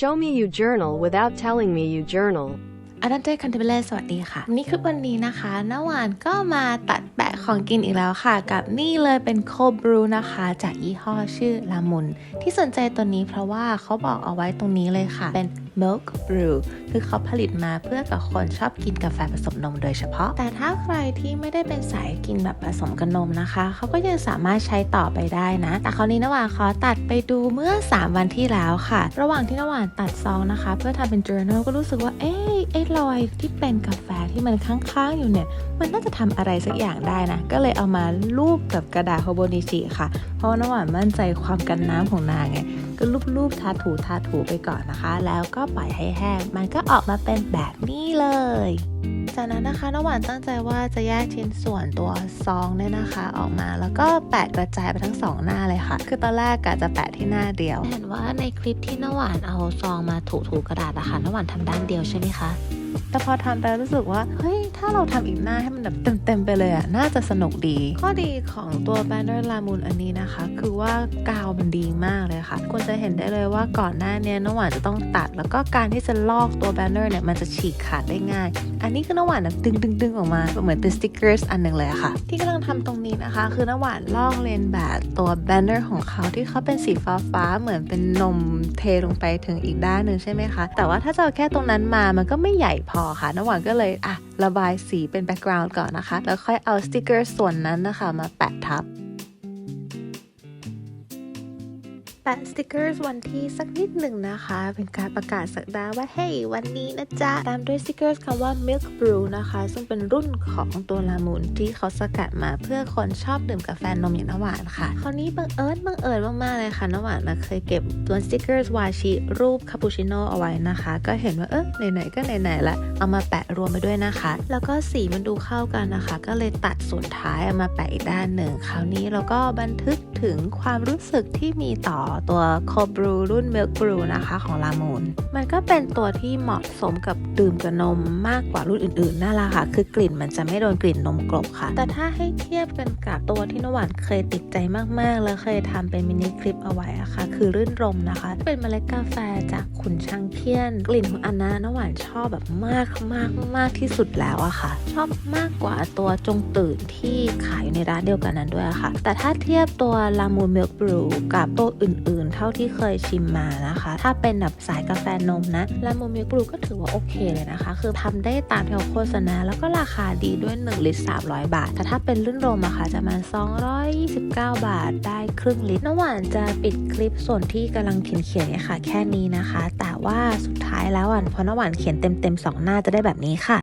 Show me you journal without telling me you journal. อาดันเจคันเทเบเลสวัสดีค่ะ นี่คือวันนี้นะคะน้าหวานก็มาตัดแปะของกินอีกแล้วค่ะ กับนี่เลยเป็นโคบรูนะคะ จากยี่ห้อชื่อลามุน ที่สนใจตัวนี้เพราะว่าเขาบอกเอาไว้ตรงนี้เลยค่ะ เป็น milk brew คือเขาผลิตมาเพื่อกับคนชอบกินกาแฟผสมนมโดยเฉพาะ แต่ถ้าใครที่ไม่ได้เป็นสายกินแบบผสมกับนมนะคะ เขาก็ยังสามารถใช้ต่อไปได้นะ แต่คราวนี้นวาขอตัดไปดูเมื่อ 3 วันที่แล้วค่ะ ระหว่างที่นวาตัดซองนะคะ เพื่อทำเป็น journal ก็รู้สึกว่า เอ๊ะไอ้รอยที่เป็นกาแฟที่มันค้างๆอยู่เนี่ย มันน่าจะทำอะไรสักอย่างได้นะ ก็เลยเอามาลูบกับกระดาษโฮโบนิชิค่ะ เพราะน้าหวานมั่นใจความกันน้ำของนางไง ก็ลูบๆทาถูทาถูไปก่อนนะคะ แล้วก็ปล่อยให้แห้ง มันก็ออกมาเป็นแบบนี้เลย จากนั้นนะคะน้าหวานตั้งใจว่าจะแยกชิ้นส่วนตัวซองเนี่ยนะคะ ออกมาแล้วก็แปะกระจายไปทั้งสองหน้าเลยค่ะ คือตอนแรกกะจะแปะที่หน้าเดียว เห็นว่าในคลิปที่น้าหวานเอาซองมาถูถูกระดาษนะคะน้าหวานทำด้านเดียวใช่ไหมคะ แต่พอทำไปรู้สึกว่าเฮ้ยถ้าเราทำอีกหน้าให้มันแบบเต็มๆไปเลยอะน่าจะสนุกดี ข้อดีของตัว banner ลามูนอันนี้นะคะ คือว่ากาวมันดีมากเลยค่ะคุณจะเห็นได้เลยว่าก่อนหน้านี้น้องหวานจะต้องตัด แล้วก็การที่จะลอกตัว banner เนี่ยมันจะฉีกขาดได้ง่าย อันนี้คือน้องหวานแบบดึงๆๆออกมาเหมือนเป็นสติกเกอร์อันหนึ่งเลยอะค่ะ ที่กำลังทำตรงนี้นะคะ คือน้องหวานลอกเลนแบบตัว banner ของเขาที่เขาเป็นสีฟ้าฟ้าๆเหมือนเป็นนมเทลงไปถึงอีกด้านหนึ่งใช่ไหมคะแต่ว่าถ้าจะเอาแค่ตรงนั้นมามันก็ไม่ใหญ่พอค่ะน้องหวานก็เลยอะระบายสีเป็นแบ็กกราวนด์ก่อนนะคะ แล้วค่อยเอาสติกเกอร์ส่วนนั้นนะคะมาแปะทับ แปะสติกเกอร์วันที่สักนิดหนึ่งนะคะ เป็นการประกาศสักดาว่าเฮ้ยวันนี้นะจ๊ะ ตามด้วยสติกเกอร์คำว่า milk brew นะคะ ซึ่งเป็นรุ่นของตัวลามูนที่เขาสกัดมาเพื่อคนชอบดื่มกาแฟนมอย่างน้ำหวานค่ะ คราวนี้บังเอิญบังเอิญมากๆเลยค่ะน้ำหวานนะเคยเก็บตัวสติกเกอร์วาชิรูปคาปูชิโน่เอาไว้นะคะ ก็เห็นว่าเออไหนๆก็ไหนๆละเอามาแปะรวมไปด้วยนะคะ แล้วก็สีมันดูเข้ากันนะคะ ก็เลยตัดส่วนท้ายเอามาแปะอีกด้านหนึ่งคราวนี้เราก็บันทึกถึงความรู้สึกที่มีต่อตัวโคบรูรุ่น Milk Brew นะคะของลามูนมันก็เป็นตัวที่เหมาะสมกับดื่มกับนมมากกว่ารุ่นอื่นๆนั่นแหละค่ะ คือกลิ่นมันจะไม่โดนกลิ่นนมกลบค่ะ แต่ถ้าให้เทียบกันกับตัวที่นหวานเคยติดใจมากๆ แล้วเคยทำเป็นมินิคลิปเอาไว้อะค่ะ คือรื่นรมนะคะ เป็นเมล็ดกาแฟจากขุนช้างเคียน กลิ่นของอันนั้นนหวานชอบแบบมากมากมากที่สุดแล้วอะค่ะ ชอบมากกว่าตัวจงตื่นที่ขายอยู่ในร้านเดียวกันนั้นด้วยอะค่ะ แต่ถ้าเทียบตัวลามูนมิลค์บรูกับตัวอื่นๆ เท่าที่เคยชิมมานะคะ ถ้าเป็นแบบสายกาแฟนมนะลามูมิลค์บรูก็ถือว่าโอเคเลยนะคะ คือทำได้ตามที่เขาโฆษณาแล้วก็ราคาดีด้วย 1 ลิตร 300 บาท แต่ถ้าเป็นรุ่นโรมอะค่ะจะมา 229 บาทได้ครึ่งลิตรน้ำหวานจะปิดคลิปส่วนที่กำลังเขียนเขียนเนี่ยค่ะ แค่นี้นะคะ แต่ว่าสุดท้ายแล้วอะพอน้ำหวานเขียนเต็มๆสองหน้าจะได้แบบนี้ค่ะ